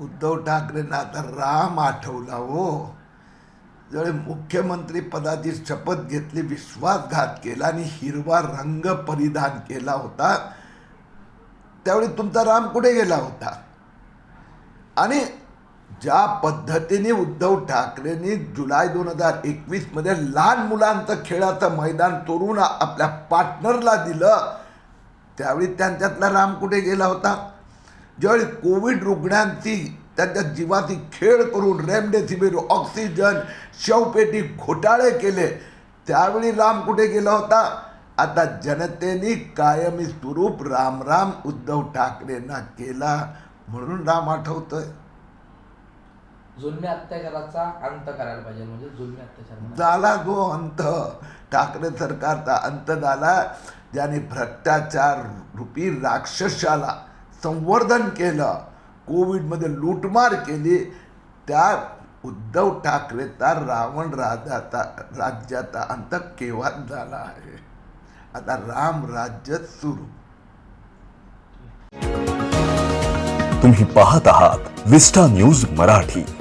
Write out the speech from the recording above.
उद्धव ठाकरेंना आता राम आठवला हो. ज्यावेळी मुख्यमंत्री पदाची शपथ घेतली विश्वासघात केला आणि हिरवा रंग परिधान केला होता. त्यावेळी तुमचा राम कुठे गेला होता? आणि ज्या पद्धतीने उद्धव ठाकरेंनी जुलै दोन हजार एकवीसमध्ये लहान मुलांचं खेळाचं मैदान तोडून आपल्या पार्टनरला दिलं त्यावेळी त्यांच्यातला राम कुठे गेला होता? ज्यावेळी कोविड रुग्णांची त्यांच्या जीवाची खेळ करून रेमडेसिवीर ऑक्सिजन शवपेटी घोटाळे केले त्यावेळी राम कुठे गेला होता? आता जनतेने कायमी स्वरूप राम राम उद्धव ठाकरेंना केला म्हणून राम आठवतोय. जुलमी अत्याचाराचा अंत करायला पाहिजे म्हणजे जुलमी अत्याचार म्हणा. झाला जो अंत. ठाकरे सरकारचा अंत झाला ज्याने भ्रष्टाचार रूपी राक्षसाला संवर्धन केलं. कोविडमध्ये लूटमार केली. त्या उद्धव ठाकरेचा रावण राजाचा राज्याचा अंत केव्हा झाला आहे? आता राम राज्य सुरू. तुम्ही पाहत आहात विस्टा न्यूज मराठी.